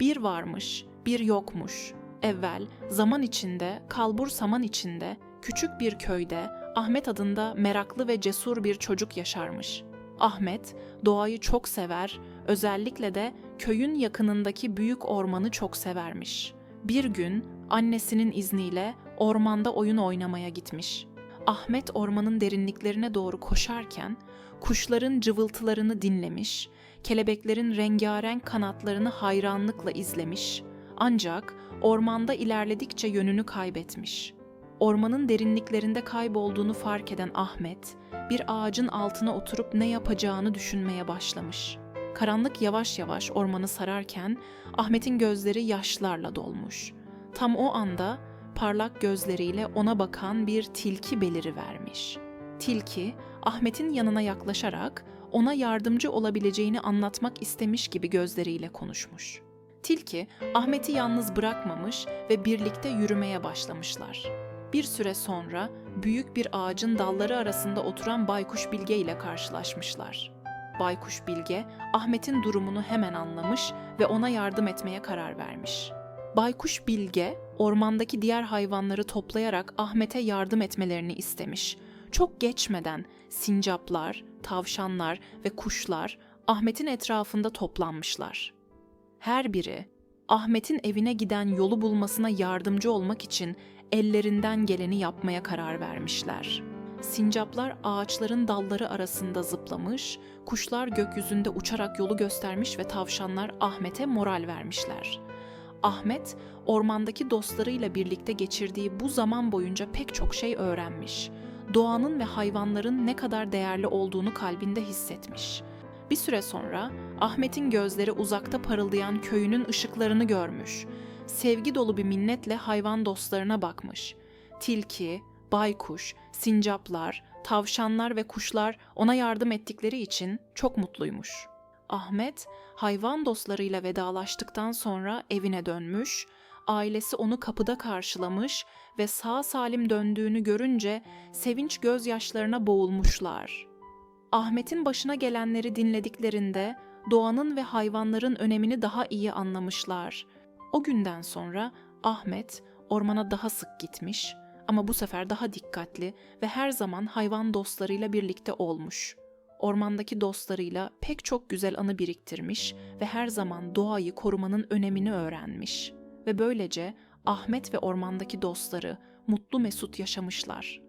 Bir varmış, bir yokmuş. Evvel zaman içinde, kalbur saman içinde, küçük bir köyde Ahmet adında meraklı ve cesur bir çocuk yaşarmış. Ahmet doğayı çok sever, özellikle de köyün yakınındaki büyük ormanı çok severmiş. Bir gün annesinin izniyle ormanda oyun oynamaya gitmiş. Ahmet ormanın derinliklerine doğru koşarken kuşların cıvıltılarını dinlemiş, kelebeklerin rengarenk kanatlarını hayranlıkla izlemiş. Ancak ormanda ilerledikçe yönünü kaybetmiş. Ormanın derinliklerinde kaybolduğunu fark eden Ahmet, bir ağacın altına oturup ne yapacağını düşünmeye başlamış. Karanlık yavaş yavaş ormanı sararken Ahmet'in gözleri yaşlarla dolmuş. Tam o anda parlak gözleriyle ona bakan bir tilki beliri vermiş. Tilki Ahmet'in yanına yaklaşarak ona yardımcı olabileceğini anlatmak istemiş gibi gözleriyle konuşmuş. Tilki Ahmet'i yalnız bırakmamış ve birlikte yürümeye başlamışlar. Bir süre sonra büyük bir ağacın dalları arasında oturan Baykuş Bilge ile karşılaşmışlar. Baykuş Bilge Ahmet'in durumunu hemen anlamış ve ona yardım etmeye karar vermiş. Baykuş Bilge ormandaki diğer hayvanları toplayarak Ahmet'e yardım etmelerini istemiş. Çok geçmeden sincaplar, tavşanlar ve kuşlar Ahmet'in etrafında toplanmışlar. Her biri Ahmet'in evine giden yolu bulmasına yardımcı olmak için ellerinden geleni yapmaya karar vermişler. Sincaplar ağaçların dalları arasında zıplamış, kuşlar gökyüzünde uçarak yolu göstermiş ve tavşanlar Ahmet'e moral vermişler. Ahmet, ormandaki dostlarıyla birlikte geçirdiği bu zaman boyunca pek çok şey öğrenmiş. Doğanın ve hayvanların ne kadar değerli olduğunu kalbinde hissetmiş. Bir süre sonra Ahmet'in gözleri uzakta parıldayan köyünün ışıklarını görmüş. Sevgi dolu bir minnetle hayvan dostlarına bakmış. Tilki, baykuş, sincaplar, tavşanlar ve kuşlar ona yardım ettikleri için çok mutluymuş. Ahmet, hayvan dostlarıyla vedalaştıktan sonra evine dönmüş, ailesi onu kapıda karşılamış ve sağ salim döndüğünü görünce sevinç gözyaşlarına boğulmuşlar. Ahmet'in başına gelenleri dinlediklerinde doğanın ve hayvanların önemini daha iyi anlamışlar. O günden sonra Ahmet ormana daha sık gitmiş ama bu sefer daha dikkatli ve her zaman hayvan dostlarıyla birlikte olmuş. Ormandaki dostlarıyla pek çok güzel anı biriktirmiş ve her zaman doğayı korumanın önemini öğrenmiş. Ve böylece Ahmet ve ormandaki dostları mutlu mesut yaşamışlar.